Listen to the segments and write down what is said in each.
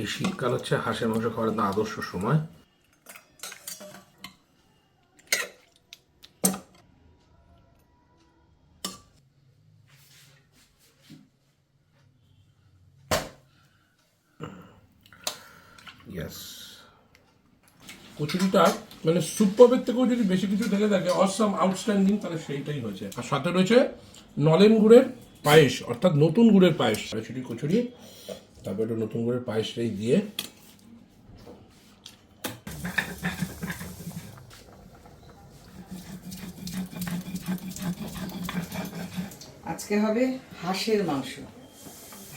এই শীতকাল হচ্ছে হাঁসের মাংস খাওয়ার একটা আদর্শ সময়। ইয়েস কচুরিটা মানে সুপারের থেকেও যদি বেশি কিছু থেকে থাকে অসাম আউটস্ট্যান্ডিং তাহলে সেইটাই হয়েছে। আর সাথে রয়েছে নলেন গুড়ের পায়েস অর্থাৎ নতুন গুড়ের পায়েস। কড়াইশুটি কচুরি। তারপর একটু নতুন গুড়ের পায়েসটাই দিয়ে আজকে হবে হাঁসের মাংস।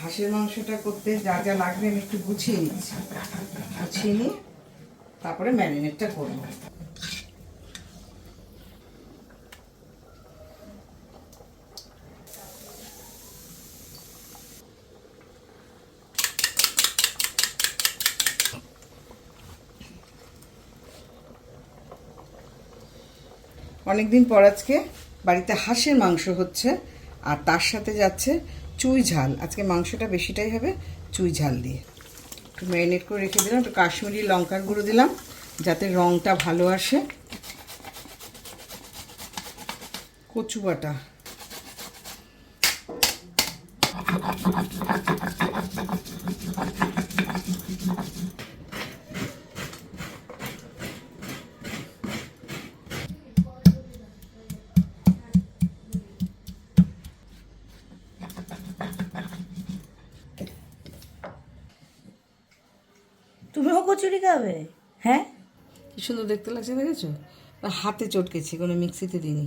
হাঁসের মাংসটা করতে যা যা লাগবে আমি একটু গুছিয়ে নিচ্ছি। গুছিয়ে নিয়ে তারপরে ম্যারিনেটটা করব। অনেকদিন পর আজকে বাড়িতে হাঁসের মাংস হচ্ছে, আর তার সাথে যাচ্ছে চুই ঝাল। আজকে মাংসটা বেশিটাই হবে চুই ঝাল দিয়ে। একটু ম্যারিনেট করে রেখে দিলাম, একটু কাশ্মীরি লঙ্কার গুঁড়ো দিলাম, যাতে রঙটা ভালো আসে। কচু বাটা। তুমিও কচুরি খাবে? হ্যাঁ? কি সুন্দর দেখতে লাগছে দেখেছ? হাতে চটকেছি কোনো মিক্সিতে দিইনি।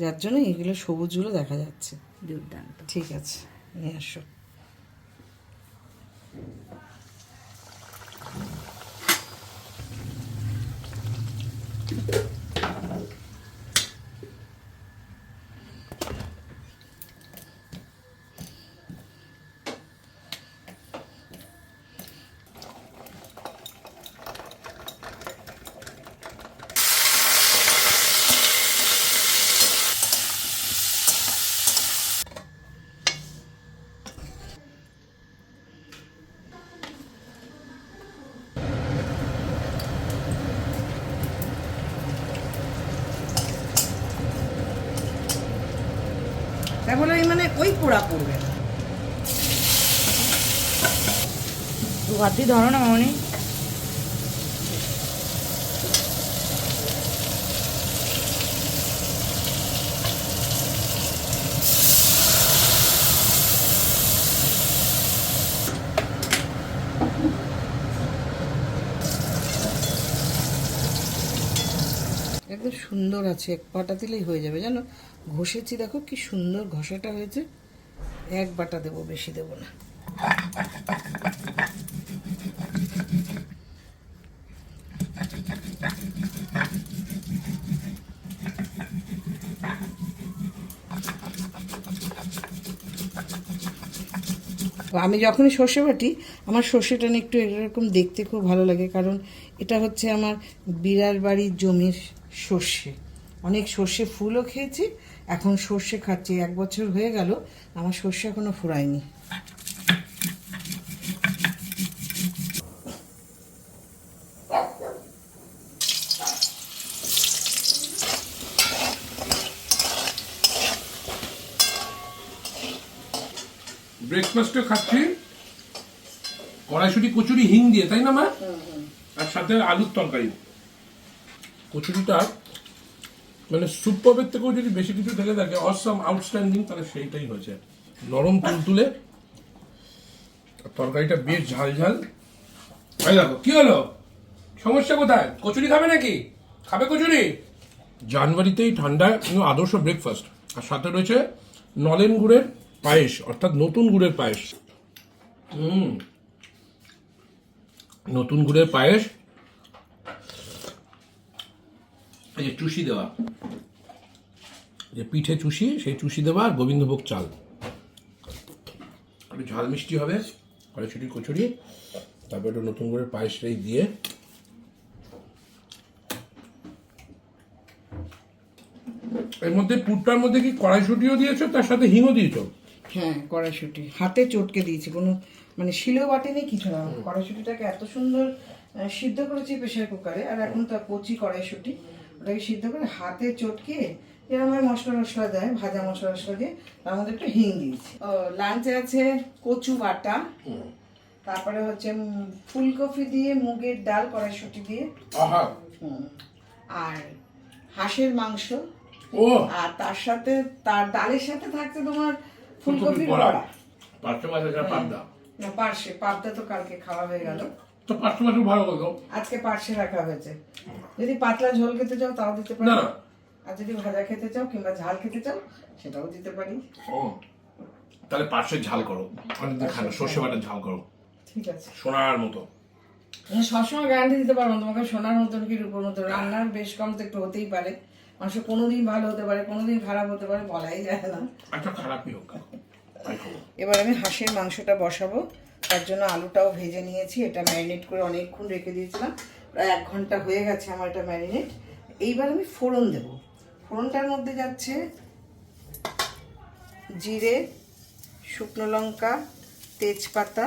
যার জন্য এগুলো সবুজগুলো দেখা যাচ্ছে। দুর্দান্ত। ঠিক আছে নিয়ে আসো তাই বলে এই মানে ওই পোড়া পড়বে। দু হাত ধরো না মামনি। একদম সুন্দর আছে এক বাটা দিলেই হয়ে যাবে জানো? ঘষেছি, দেখো কি সুন্দর ঘষাটা হয়েছে। এক বাটা দেবো, বেশি দেবো না। আমি যখনই সর্ষে বাটি, আমার সর্ষেটা একটু এরকম দেখতে খুব ভালো লাগে, কারণ এটা হচ্ছে আমার বিড়াল বাড়ির জমির সর্ষে। অনেক সর্ষে ফুলও খেয়েছি এখন সর্ষে খাচ্ছি এক বছর হয়ে গেল আমার সর্ষে এখনও ফুরায়নি। ব্রেকফাস্টে খাচ্ছি কড়াইশুটি কচুরি হিং দিয়ে তাই না মা? আর সাথে আলুর তরকারি। কচুরিটা মানে সুপারের থেকেও যদি বেশি কিছু থেকে থাকে অসাম আউটস্ট্যান্ডিং তাহলে সেইটাই হয়েছে। নরম তুলতুলে তরকারিটা বেশ ঝাল ঝাল। এই দেখো, কি হলো? সমস্যা কোথায়? কচুরি খাবে নাকি? খাবে কচুরি? জানুয়ারিতেই ঠান্ডা আদর্শ ব্রেকফাস্ট আর সাথে রয়েছে নলেন গুড়ের পায়েস, অর্থাৎ নতুন গুড়ের পায়েস। হুম। নতুন গুড়ের পায়েস এই যে চুষি দেওয়া যে পিঠে চুষি সেই চুষি দেওয়া আর গোবিন্দভোগ চাল। একটু ঝাল মিষ্টি হবে কড়াইশুটি কচুরি তারপর একটু নতুন করে পায়েস পায়েসটাই দিয়ে। এর মধ্যে পুরটার মধ্যে কি কড়াইশুটিও দিয়েছ? তার সাথে হিংও দিয়েছ? হ্যাঁ কড়াইশুটি। হাতে চটকে দিয়েছি কোনো মানে শিলেও বাটেনি কিছু না। কড়াইশুটিটাকে এত সুন্দর সিদ্ধ করেছি প্রেশার কুকারে আর এখন তো কচি কড়াইশুটি। ওটাকে সিদ্ধ করে হাতে চটকে যেরকম হয় মশলা মশলা দেয় ভাজা মশলা মশলা দিয়ে। তার মধ্যে একটু হিং দিয়েছি। ও লাঞ্চে আছে কচু বাটা। তারপরে হচ্ছে ফুলকপি দিয়ে মুগের ডাল কড়াইশুটি দিয়ে। আর হাঁসের মাংস। আর তার সাথে তার ডালের সাথে থাকছে তোমার ফুলকপির ফুলকপির বড়া। বড়া। পাঁচটা মাছ আছে পাবদা। না পার্শে পাবদা তো কালকে খাওয়া হয়ে গেল। তো পাঁচটা মাছ ভালো করতো আজকে পার্শে রাখা হয়েছে। যদি পাতলা ঝোল খেতে চাও তাও দিতে পারি। না। আর যদি ভাজা খেতে চাও কিংবা ঝাল খেতে চাও সেটাও দিতে পারি। ও তাহলে পার্শ্বের ঝাল করো। অনেকদিন খানো সর্ষে বাটার ঝাল করো। ঠিক আছে। সোনার মতো। সবসময় গ্যারান্টি দিতে পারব তোমাকে সোনার মতন কি রূপোর মতন রান্নার বেশ কম তো একটু হতেই পারে। মানুষের কোনোদিন ভালো হতে পারে কোনোদিন খারাপ হতে পারে বলাই যায় না। একটা খারাপই হোক। এবার আমি হাঁসের মাংসটা বসাবো। তার জন্য আলুটাও ভেজে নিয়েছি, এটা ম্যারিনেট করে অনেকক্ষণ রেখে দিয়েছিলাম। প্রায় এক ঘণ্টা হয়ে গেছে আমার এটা ম্যারিনেট এইবার আমি ফোড়ন দেব। ফোড়নটার মধ্যে যাচ্ছে জিরে, শুকনো লঙ্কা, তেজপাতা,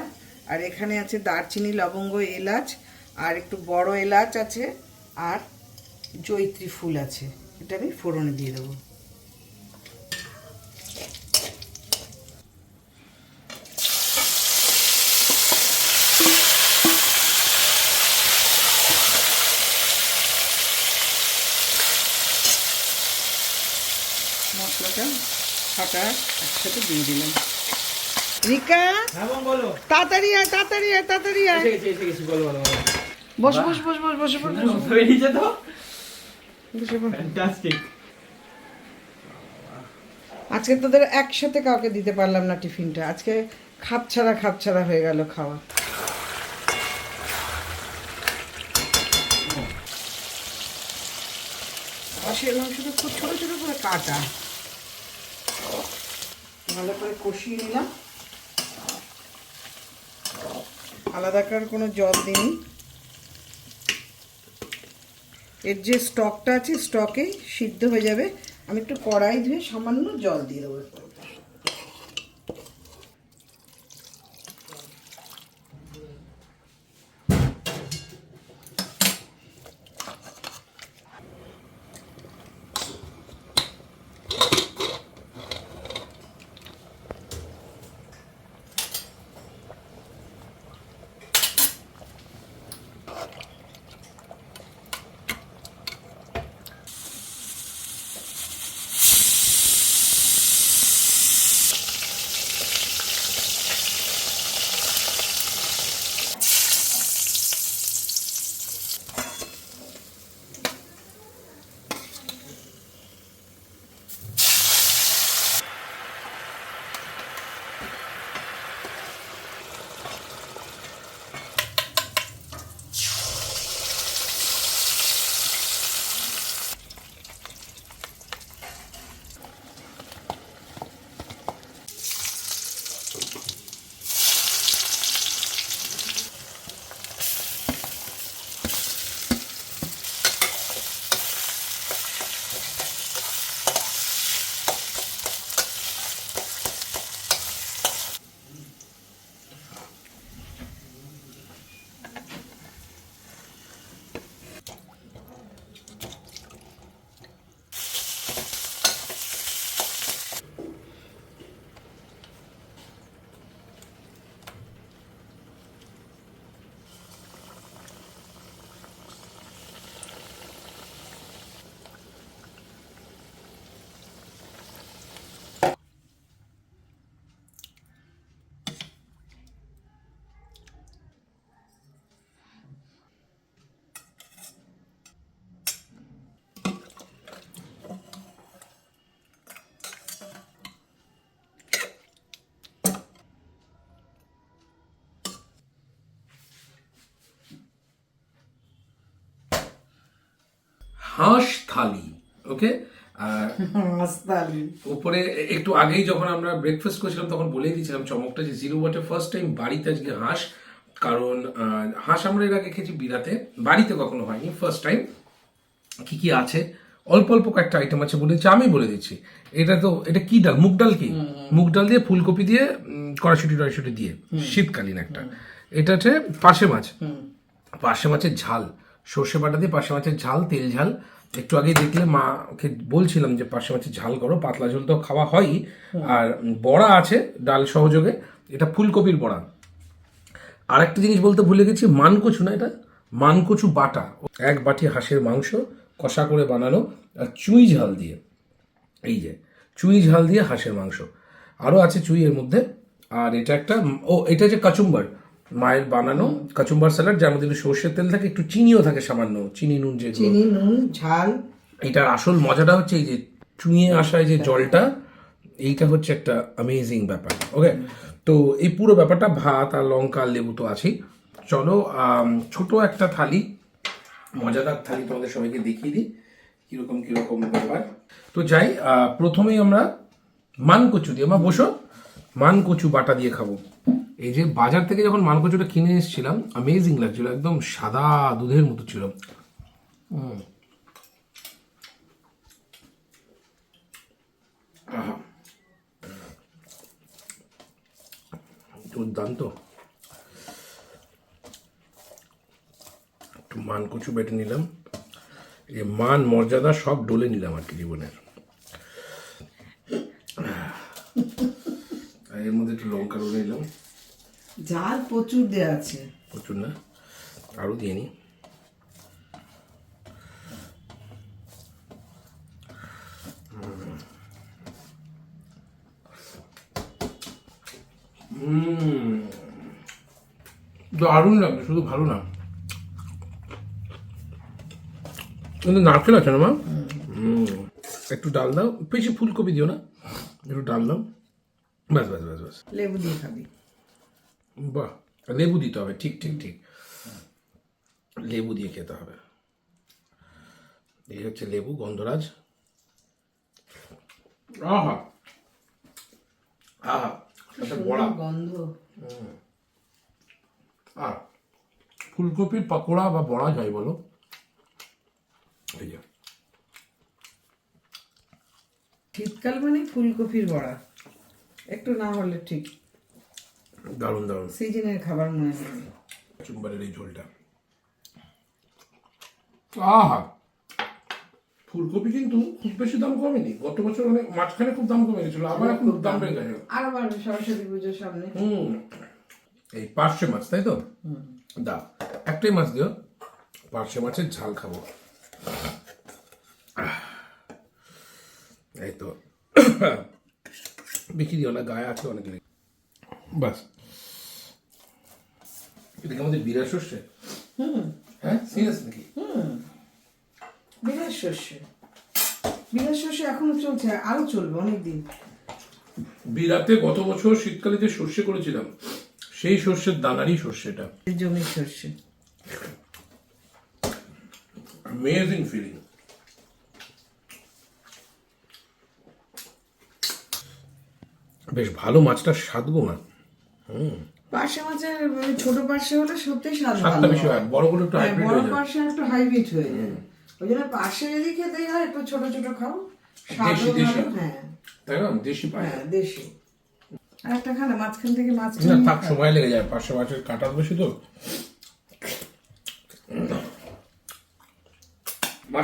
আর এখানে আছে দারচিনি, লবঙ্গ, এলাচ, আর একটু বড় এলাচ আছে, আর জৈত্রী ফুল আছে। এটা আমি ফোড়নে দিয়ে দেবো। ফাটা একসাথে দিয়ে দিলাম। রিকা? হ্যাঁ বলো তাড়াতাড়ি আয় তাড়াতাড়ি আয় তাড়াতাড়ি আয়। বলো বলো বস বস বস বস বসে বেরিয়েছে তো। ফ্যান্টাস্টিক আজকে তোদের একসাথে কাউকে দিতে পারলাম না টিফিনটা। আজকে খাপ ছাড়া খাপ ছাড়া হয়ে গেল খাওয়া। মাংসটা খুব ছোট ছোট করে কাটা। ভালো করে কষিয়ে নিলাম। আলাদা করে কোনো জল দিইনি। এর যে স্টকটা আছে স্টকেই সিদ্ধ হয়ে যাবে। আমি একটু কড়াই ধুয়ে সামান্য জল দিয়ে দেবো। হাঁস থালি ওকে আর উপরে একটু আগেই যখন আমরা ব্রেকফাস্ট করছিলাম তখন বলেই দিয়েছিলাম চমকটা যে জিরো ওয়াটে ফার্স্ট টাইম বাড়িতে আজকে হাঁস। কারণ হাঁস আমরা এর আগে খেয়েছি বিরাতে বাড়িতে কখনো হয়নি ফার্স্ট টাইম কি কি আছে? অল্প অল্প কয়েকটা আইটেম আছে বলেছি আমি বলে দিচ্ছি। এটা তো এটা কি ডাল? মুগ ডাল কি? মুগ ডাল দিয়ে ফুলকপি দিয়ে উম, কড়াইশুটি টড়াইশুটি দিয়ে শীতকালীন একটা। এটা হচ্ছে পাশে মাছ। পার্শে মাছের ঝাল। সর্ষে বাটা দিয়ে পার্শে মাছের ঝাল তেল ঝাল। একটু আগে দেখলে মাকে বলছিলাম যে পার্শে মাছের ঝাল করো পাতলা ঝোল তো খাওয়া হয়ই। আর বড়া আছে ডাল সহযোগে। এটা ফুলকপির বড়া। আর একটা জিনিস বলতে ভুলে গেছি মানকচু না এটা? মানকচু বাটা। এক বাটি হাঁসের মাংস কষা করে বানানো আর চুই ঝাল দিয়ে। এই যে চুই ঝাল দিয়ে হাঁসের মাংস। আরও আছে চুই এর মধ্যে। আর এটা একটা ও এটা যে কাচুম্বার। মায়ের বানানো কাচুম্বার স্যালাড যার মধ্যে একটু সর্ষের তেল থাকে একটু চিনিও থাকে সামান্য চিনি নুন যে চিনি নুন ঝাল। এটার আসল মজাটা হচ্ছে এই যে চুঁয়ে আসা যে জলটা এইটা হচ্ছে একটা অ্যামেজিং ব্যাপার ওকে তো এই পুরো ব্যাপারটা ভাত আর লঙ্কা আর লেবু তো আছেই। চলো ছোট একটা থালি মজাদার থালি তোমাদের সবাইকে দেখিয়ে দিই কীরকম কীরকম ব্যাপার। তো যাই আহ, প্রথমেই আমরা মান কচু দিয়ে আমার বসো মান কচু বাটা দিয়ে খাব। এই যে বাজার থেকে যখন মান কচুটা কিনে এসেছিলাম অ্যামেজিং লাগছিল, একদম সাদা দুধের মতো ছিল। দুর্দান্ত। একটু মান কচু বেটে নিলাম। এই মান, মর্যাদা সব ডলে নিলাম আর কি জীবনের। এর মধ্যে একটু লঙ্কা রোলে নিলাম ঝাল প্রচুর দেওয়া আছে। প্রচুর না? আরও দিয়ে নি। দারুণ লাগবে শুধু ভালো না। কিন্তু নারকেল আছে না মা? হুম। একটু ডাল দাও। বেশি ফুলকপি দিও না। একটু ডাল দাও। ব্যাস ব্যাস ব্যাস ব্যাস। লেবু দিয়ে খাবি। বাহ লেবু দিতে হবে ঠিক ঠিক ঠিক। লেবু দিয়ে খেতে হবে। এই হচ্ছে লেবু গন্ধরাজ। আহা! আহা বড়া। গন্ধ। আর ফুলকপির পাকোড়া বা বড়া যাই বলো। এই যে। শীতকাল মানে ফুলকপির বড়া। একটু না হলে ঠিক। দারুণ দারুণ। সিজনের খাবার মনে নেই চুম্বারের এই ঝোলটা। আহা! ফুলকপি কিন্তু খুব বেশি দাম কমেনি। গত বছর অনেক মাঝখানে খুব দাম কমে গেছিল আবার এখন দাম বেড়ে গেছে। আর আবার সরস্বতী পুজোর সামনে। হুম। এই পার্শে মাছ তাই তো? দা একটাই মাছ দিও। পার্শে মাছের ঝাল খাব। এই তো। দিও না গায়ে আছে অনেক বাস। এটা কি আমাদের বিরাট সর্ষে হ্যাঁ? সিরিয়াস নাকি? বিরাট শস্য। বিরাট শস্য এখনও চলছে আরও চলবে অনেকদিন। বিরাতে গত বছর শীতকালে যে সর্ষে করেছিলাম সেই সর্ষের দানারই সর্ষেটা জমির শস্য অ্যামেজিং ফিলিং বেশ ভালো মাছটা স্বাদ গো মা। পার্শে মাছের ছোট পার্শে হলে সত্যি স্বাদ ভালো বেশি হয়। বড়গুলো একটু হাইব্রিড বড় পার্শে একটু হাইব্রিড হয়ে যায়। ওই জন্য পার্শে যদি খেতে হয় একটু ছোট ছোট খাও দেশি, দেশি। হ্যাঁ। তাই না? দেশি হ্যাঁ দেশি। আর একটা খানা মাঝখান থেকে মাছ না থাক সময় লেগে যায় পাঁচশো মাছের কাটার বেশি তো।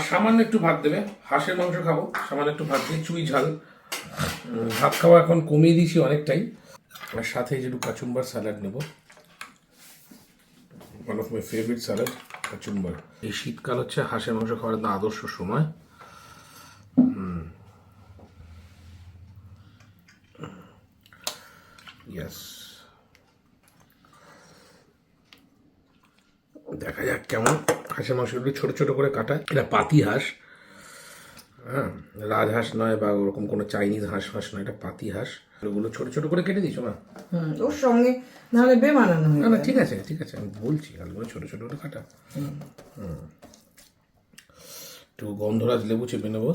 সামান্য একটু ভাত দেবে। হাঁসের মাংস খাব সামান্য একটু ভাত দিয়ে চুই ঝাল। ভাত খাওয়া এখন কমিয়ে দিয়েছি অনেকটাই। আর সাথে একটু কাচুম্বার স্যালাড নেব। One of my favourite salad kachumber. এই শীতকাল হচ্ছে হাঁসের মাংস খাওয়ার আদর্শ সময়। দেখা যাক কেমন হাঁসের মাংসগুলো ছোট ছোট করে কাটা এটা পাতি হাঁস। হ্যাঁ রাজহাঁস নয় বা ওরকম কোনো চাইনিজ হাঁস ফাঁস নয় এটা পাতি হাঁস। ওগুলো ছোট ছোট করে কেটে দিয়েছ না ওর সঙ্গে নাহলে বেমানানো হয়ে না না ঠিক আছে ঠিক আছে আমি বলছি আলুগুলো ছোট ছোট করে কাটা। একটু গন্ধরাজ লেবু চেপে নেব।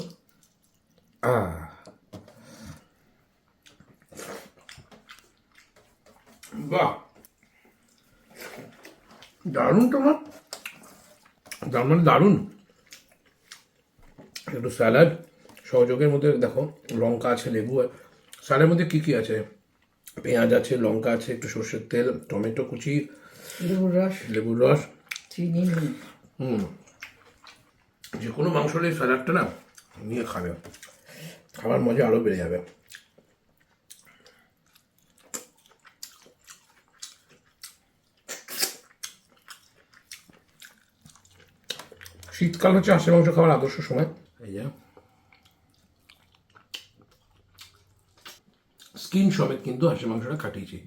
আ। বাহ! দারুণ তো মা। দারুণ মানে দারুণ। একটু স্যালাড সহযোগের মধ্যে দেখো লঙ্কা আছে লেবু স্যালাডের মধ্যে কী কী আছে? পেঁয়াজ আছে লঙ্কা আছে একটু সর্ষের তেল টমেটো কুচি লেবুর রস লেবুর রস। চিনি হুম। যে কোনো মাংস এই স্যালাডটা না নিয়ে খাবে। খাবার মজা আরও বেড়ে যাবে। শীতকাল হচ্ছে হাঁসের মাংস খাওয়ার আদর্শ সময়। এই স্কিন সমেত কিন্তু হাঁসের মাংসটা কাটিয়েছি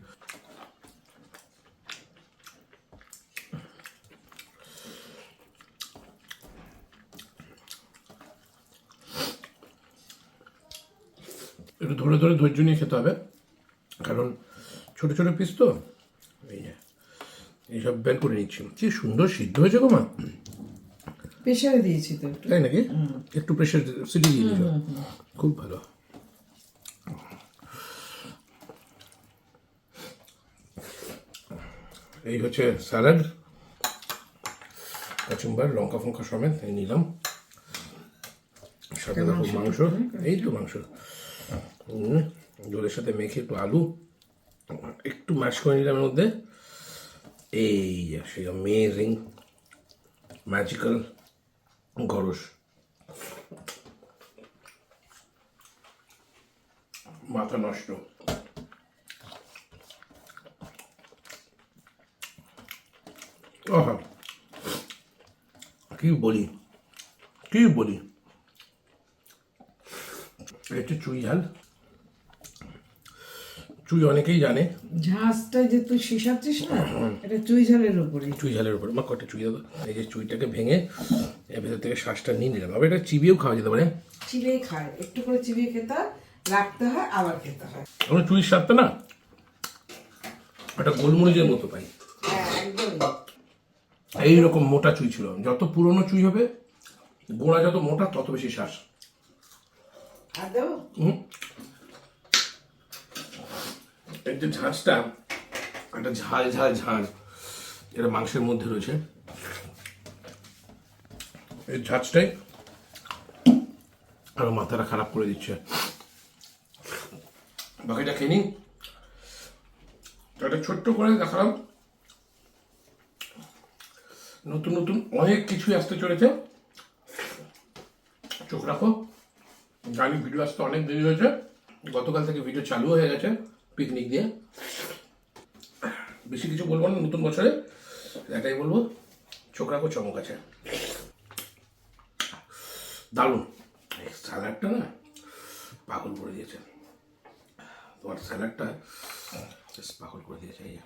একটু ধরে ধরে ধৈর্য নিয়ে খেতে হবে, কারণ ছোট ছোট পিস তো। এইসব বের করে নিচ্ছি। কি সুন্দর সিদ্ধ হয়েছে গো মা। প্রেশারে দিয়েছি তো একটু। তাই নাকি? একটু প্রেশার সিটি দিয়ে দিয়েছ খুব ভালো। এই হচ্ছে স্যালাড। কাচুম্বার লঙ্কা ফঙ্কা সমেত এই নিলাম। সাথে দেখো মাংস। এই তো মাংস। জলের সাথে মেখে একটু আলু। একটু ম্যাশ করে নিলাম এর মধ্যে। এই সেই অ্যামেজিং ম্যাজিক্যাল গরস মাথা নষ্ট কি বলি কি বলি এটা চুই ঝাল চুই অনেকেই জানে ঝাঁসটা যে তুই শিশাচ্ছিস না এটা চুই ঝালের উপরে চুই ঝালের উপর। মা কটা চুই দাদা? এই যে চুইটাকে ভেঙে ভেতর থেকে শ্বাসটা নিয়ে নিলাম। আবার এটা চিবিয়েও খাওয়া যেতে পারে। চিবিয়ে খায়। একটু করে চিবিয়ে খেতে রাখতে হয় আবার খেতে হয়। আমরা চুইয়ের স্বাদটা না একটা গোলমরিচের মতো পাই। হ্যাঁ একদম এইরকম মোটা চুই ছিল। যত পুরনো চুই হবে গোড়া যত মোটা তত বেশি শ্বাস। এর যে ঝাঁঝটা একটা ঝাল ঝাল ঝাঁঝ এটা মাংসের মধ্যে রয়েছে। এই ঝাঁঝটাই আমার মাথাটা খারাপ করে দিচ্ছে। বাকিটা খেয়ে তো একটা ছোট্ট করে দেখালাম। নতুন নতুন অনেক কিছুই আসতে চলেছে। চোখ রাখো। জানি ভিডিও আসতে অনেক দেরি হয়েছে। গতকাল থেকে ভিডিও চালু হয়ে গেছে পিকনিক দিয়ে। বেশি কিছু বলব না, নতুন বছরে। এটাই বলব। চোখ রাখো, চমক আছে। দারুণ স্যালাডটা না পাগল করে দিয়েছে তোমার স্যালাডটা পাগল করে দিয়েছে এই।